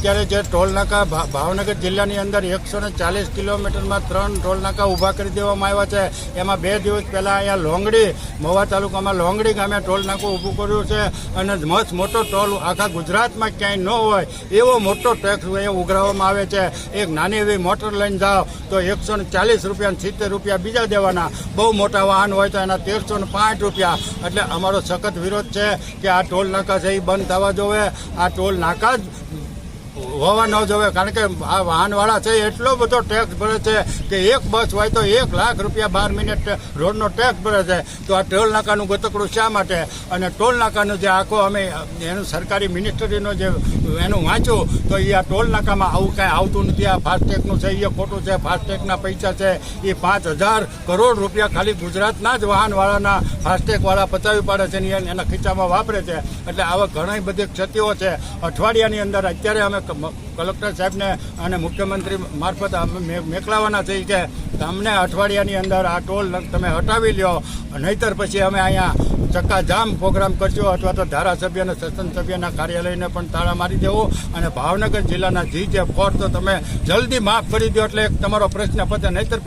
અત્યારે જે ટોલ નાકા ભાવનગર જિલ્લાની અંદર એકસો ને ચાલીસ કિલોમીટરમાં ત્રણ ટોલ નાકા ઊભા કરી દેવામાં આવ્યા છે. એમાં બે દિવસ પહેલાં અહીંયા લોંગડી, મહુવા તાલુકામાં લોંગડી ગામે ટોલ નાકું ઊભું કર્યું છે અને મસ્ત મોટો ટોલ આખા ગુજરાતમાં ક્યાંય ન હોય એવો મોટો ટેક્સ અહીંયા ઉઘરાવવામાં આવે છે. એક નાની એવી મોટર લઈને જાઓ તો એકસો ને ચાલીસ રૂપિયા સિત્તેર રૂપિયા બીજા દેવાના બહુ મોટા વાહન હોય તો એના તેરસો ને પાંચ રૂપિયા. એટલે અમારો સખત વિરોધ છે કે આ ટોલ નાકા છે એ બંધ થવા જોવે. આ ટોલ નાકા જ હોવા ન જોવે કારણ કે આ વાહનવાળા છે, એટલો બધો ટેક્સ ભરે છે કે એક બસ હોય તો એક લાખ રૂપિયા બાર મિનિટ રોડનો ટેક્સ ભરે છે. તો આ ટોલ નાકાનું ગતકડું શા માટે? અને ટોલ નાકાનું જે આખો અમે, એનું સરકારી મિનિસ્ટરીનું જે એનું વાંચ્યું તો એ આ ટોલ નાકામાં આવું કાંઈ આવતું નથી. આ ફાસ્ટેગનું છે એ ખોટું છે, ફાસ્ટેગના પૈસા છે એ પાંચ હજાર કરોડ રૂપિયા ખાલી ગુજરાતના જ વાહનવાળાના ફાસ્ટેગવાળા પચાવી પાડે છે ને એના ખીચામાં વાપરે છે. એટલે આવા ઘણી બધી ક્ષતિઓ છે. અઠવાડિયાની અંદર અત્યારે અમે કલેક્ટર સાહેબને અને મુખ્યમંત્રી મારફત મેકલાવાના થઈ કે તમને અઠવાડિયાની અંદર આ ટોલ તમે હટાવી લ્યો. નહીતર પછી અમે અહીંયા ચક્કાજામ પ્રોગ્રામ કરશો અથવા તો ધારાસભ્ય અને સત્સંગ સભ્યના કાર્યાલયને પણ તાળા મારી દેવો. અને ભાવનગર જિલ્લાના જી જે ફોર તો તમે જલ્દી માફ કરી દો એટલે તમારો પ્રશ્ન પતે, નહીતર